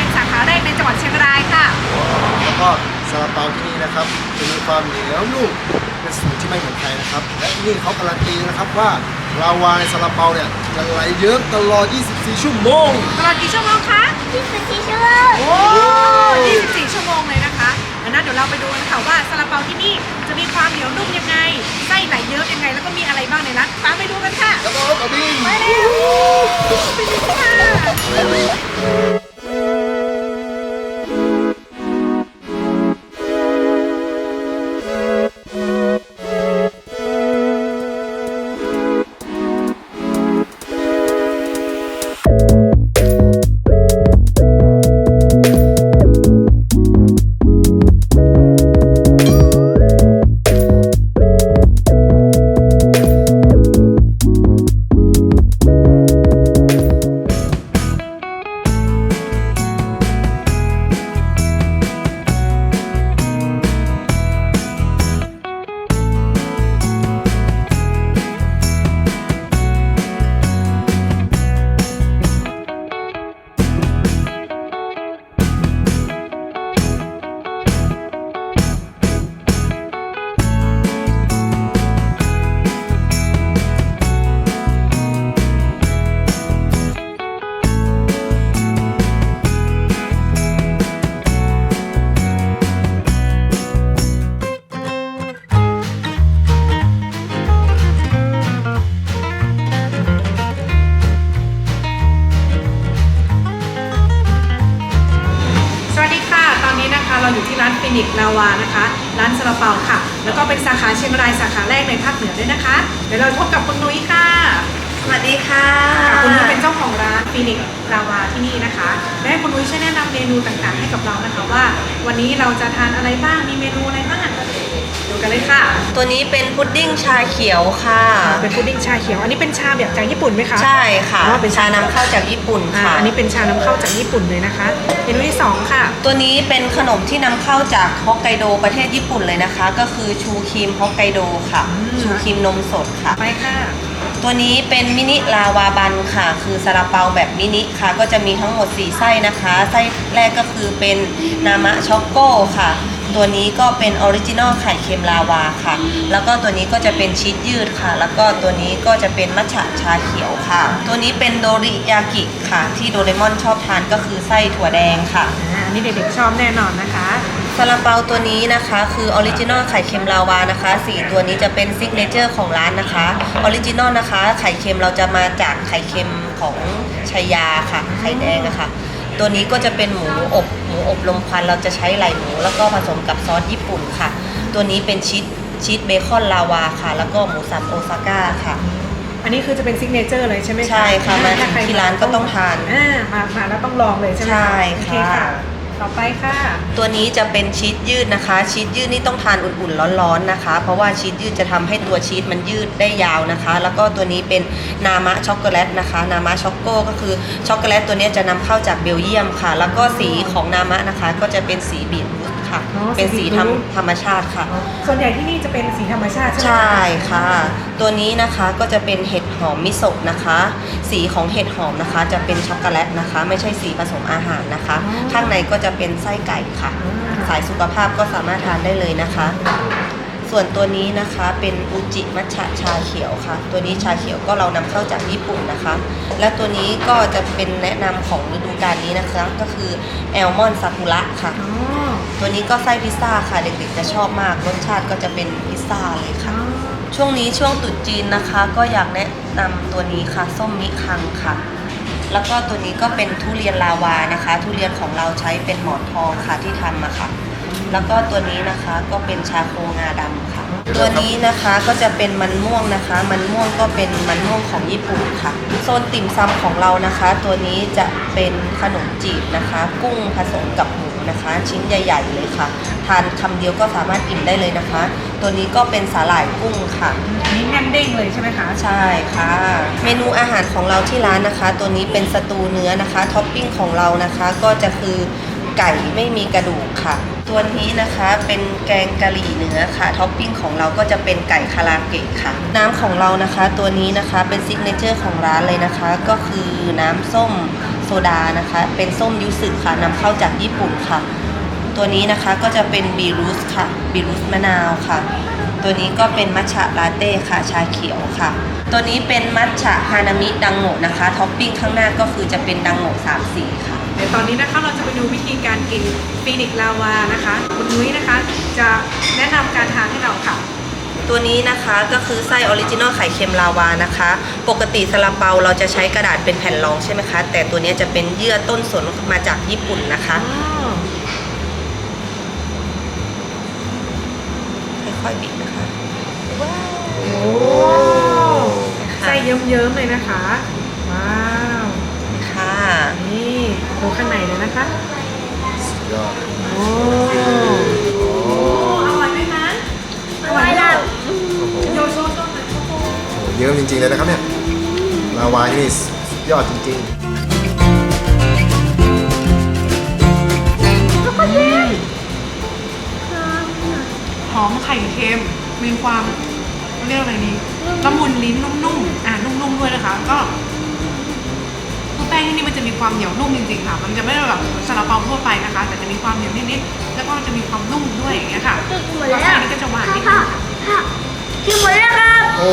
ในจังหวัดเชียงรายค่ะ แล้วก็ซาลาเปาที่นี่นะครับจะมีความเหนียวนุ่มเป็นสูตรที่ไม่เหมือนใครนะครับ และที่นี่เขาการันตีนะครับว่าลาวาในซาลาเปาเนี่ยจะไหลเยิ้มตลอด 24 ชั่วโมง ตลอดกี่ชั่วโมงคะ ที่สุดที่ชั่วโมงโอ้ 24 ชั่วโมงเลยนะคะดังนั้นเดี๋ยวเราไปดูกันค่ะว่าซาลาเปาที่นี่ นนี้นะคะเราอยู่ที่ร้านฟินิกลาวานะคะ ร้านซาลาเปาค่ะ แล้วก็เป็นสาขาเชียงรายสาขาแรกในภาคเหนือด้วยนะคะ เดี๋ยวเราพบกับคุณนุ้ยค่ะสวัสดีค่ะค่ะคุณนุ้ยเป็นเจ้าของร้านฟินิกลาวาที่นี่นะคะและให้คุณนุ้ยช่วยแนะนำเมนูต่างๆ ให้กับเรานะคะว่า วันนี้เราจะทานอะไรบ้างมีเมนูอะไรบ้าง ดูกันเลยค่ะ ตัวนี้เป็นพุดดิ้งชาเขียวค่ะ เป็นพุดดิ้งชาเขียว อันนี้เป็นชาแบบจากญี่ปุ่นไหมคะใช่ค่ะอ๋อเป็นชานำเข้าจากญี่ปุ่นอ่าค่ะ อันนี้เป็นชานำเข้าจากญี่ปุ่นเลยนะคะ เมนูที่สองค่ะ ตัวนี้เป็นขนมที่นำเข้าจากฮอกไกโดประเทศญี่ปุ่นเลยนะคะ ก็คือชูครีมฮอกไกโดค่ะ อืม ชูครีมนมสดค่ะ ไปค่ะ ตัวนี้เป็นมินิลาวาบันค่ะ คือซาลาเปาแบบมินิค่ะ ก็จะมีทั้งหมด 4 ไส้นะคะ ไส้แรกก็คือเป็นนามะช็อกโก้ค่ะ ตัวนี้ก็เป็นออริจินอลไข่เค็มลาวาค่ะ แล้วก็ตัวนี้ก็จะเป็นชีสยืดค่ะ แล้วก็ตัวนี้ก็จะเป็นมัทฉะชาเขียวค่ะ ตัวนี้เป็นโดริยากิค่ะ ที่โดเรมอนชอบทานก็คือไส้ถั่วแดงค่ะอ่าอันนี้เด็กๆชอบแน่นอนนะคะซาลาเปาตัวนี้นะคะ คือออริจินอลไข่เค็มลาวานะคะสีตัวนี้จะเป็นซิกเนเจอร์ของร้านนะคะออริจินอลนะคะ ไข่เค็มเราจะมาจากไข่เค็มของชัยยาค่ะ ไข่แดงอะค่ะ ตัวนี้ก็จะเป็นหมูอบหมูอบลมควันเราจะใช้ไหล่หมู แล้วก็ผสมกับซอสญี่ปุ่นค่ะ ตัวนี้เป็นชีสชีสเบคอนลาวาค่ะ แล้วก็หมูสับโอซาก้าค่ะ อันนี้คือจะเป็นซิกเนเจอร์เลยใช่ไหมคะใช่ค่ะมาถ้ใคที่ร้านก็ต้องทาน อ่ามามาแล้วต้องลองเลยใช่ไหมใช่โอเคค่ะ ต่อไปค่ะ ตัวนี้จะเป็นชีสยืดนะคะ ชีสยืดนี่ต้องทานอุ่นๆร้อนๆนะคะ เพราะว่าชีสยืดจะทำให้ตัวชีสมันยืดได้ยาวนะคะ แล้วก็ตัวนี้เป็นนามะช็อกโกแลตนะคะ นามะช็อกโกก็คือช็อกโกแลตตัวนี้จะนำเข้าจากเบลเยียมค่ะ แล้วก็สีของนามะนะคะก็จะเป็นสีบีทรูท ค่ะ อ๋อเป็นสีสีบีทธรรมรูทธรรมชาติค่ะ ส่วนใหญ่ที่นี่จะเป็นสีธรรมชาติใช่ไหมใช่ค่ะ ตัวนี้นะคะก็จะเป็นเห็ดหอมมิโซะนะคะ สีของเห็ดหอมนะคะ จะเป็นช็อกโกแลตนะคะ ไม่ใช่สีผสมอาหารนะคะ ข้างในก็จะเป็นไส้ไก่ค่ะสายสุขภาพก็สามารถทานได้เลยนะคะ ส่วนตัวนี้นะคะเป็นอุจิมัชชะชาเขียวค่ะ ตัวนี้ชาเขียวก็เรานำเข้าจากญี่ปุ่นนะคะ และตัวนี้ก็จะเป็นแนะนำของฤดูกาลนี้นะคะ ก็คือแอลมอนซากุระค่ะอ๋อตัวนี้ก็ไส้พิซซ่าค่ะ เด็กๆจะชอบมาก รสชาติก็จะเป็นพิซซ่าเลยค่ะ ช่วงนี้ช่วงตรุษจีนนะคะ ก็อยากแนะนำตัวนี้ค่ะ ส้มมิคังค่ะแล้วก็ตัวนี้ก็เป็นทุเรียนลาวานะคะ ทุเรียนของเราใช้เป็นหมอนทองค่ะที่ทำมาค่ะ แล้วก็ตัวนี้นะคะก็เป็นชาโคงาดำค่ะ ตัวนี้นะคะก็จะเป็นมันม่วงนะคะ มันม่วงก็เป็นมันม่วงของญี่ปุ่นค่ะ โซนติ่มซำของเรานะคะ ตัวนี้จะเป็นขนมจีบนะคะ กุ้งผสมกับหมูนะคะ ชิ้นใหญ่ ๆ เลยค่ะ ทานคำเดียวก็สามารถอิ่มได้เลยนะคะ ตัวนี้ก็เป็นสาหร่ายกุ้งค่ะอันนี้แน่นเด้งเลยใช่ไหมคะใช่ค่ะ เมนูอาหารของเราที่ร้านนะคะ ตัวนี้เป็นสตูเนื้อนะคะท็อปปิ้งของเรานะคะ ก็จะคือ ไก่ไม่มีกระดูกค่ะ ตัวนี้นะคะเป็นแกงกะหรี่เนื้อค่ะท็อปปิ้งของเราก็จะเป็นไก่คาราเกะค่ะ น้ำของเรานะคะ ตัวนี้นะคะเป็นซิกเนเจอร์ของร้านเลยนะคะ ก็คือน้ำส้มโซดานะคะ เป็นส้มยูสึค่ะนำเข้าจากญี่ปุ่นค่ะ ตัวนี้นะคะก็จะเป็นบีรูสค่ะบีรูสมะนาวค่ะ ตัวนี้ก็เป็นมัทฉะลาเต้ค่ะชาเขียวค่ะ ตัวนี้เป็นมัทฉะฮานามิดังโงะนะคะท็อปปิ้งข้างหน้าก็คือจะเป็นดังโงะสามสีค่ะ เดี๋ยวตอนนี้นะคะเราจะไปดูวิธีการกินฟีนิกซ์ลาวานะคะคุณนุ้ยนะคะจะแนะนำการทานให้เราค่ะ ตัวนี้นะคะก็คือไส้ออริจินอลไข่เค็มลาวานะคะ ปกติซาลาเปาเราจะใช้กระดาษเป็นแผ่นรองใช่ไหมคะ แต่ตัวนี้จะเป็นเยื่อต้นสนมาจากญี่ปุ่นนะคะค่อยๆบิดนะคะโอ้ไส้เยิ้มๆเลยนะคะ ว้าว ค่ะ นี่ ดูข้างในเลยนะคะสุดยอดโอ้อร่อยไหมคะอร่อยไหมโยโซโซหน่อยโชโกโอ้เยอะจริงๆเลยนะครับเนี่ยลาวาที่นี่สุดยอดจริงๆหอมไข่เค็มมีความเรียกอะไรนี้ละมุนลิ้นนุ่มๆ อ่านุ่มๆด้วยนะคะ ก็คือแป้ งที่นี่มันจะมีความเหนียวนุ่มจริงๆค่ะ มันจะไม่ได้แบบซาลาเปาทั่วไปนะคะ แต่จะมีความเหนียวนิดๆ แล้วก็จะมีความนุ่มด้วยอย่างเงี้ยค่ะหมดรแล้สวชาตินี้ก็จะหวานนิดนึค่ะงค่ะ ค่ะกินหมดแล้วครับ โอ้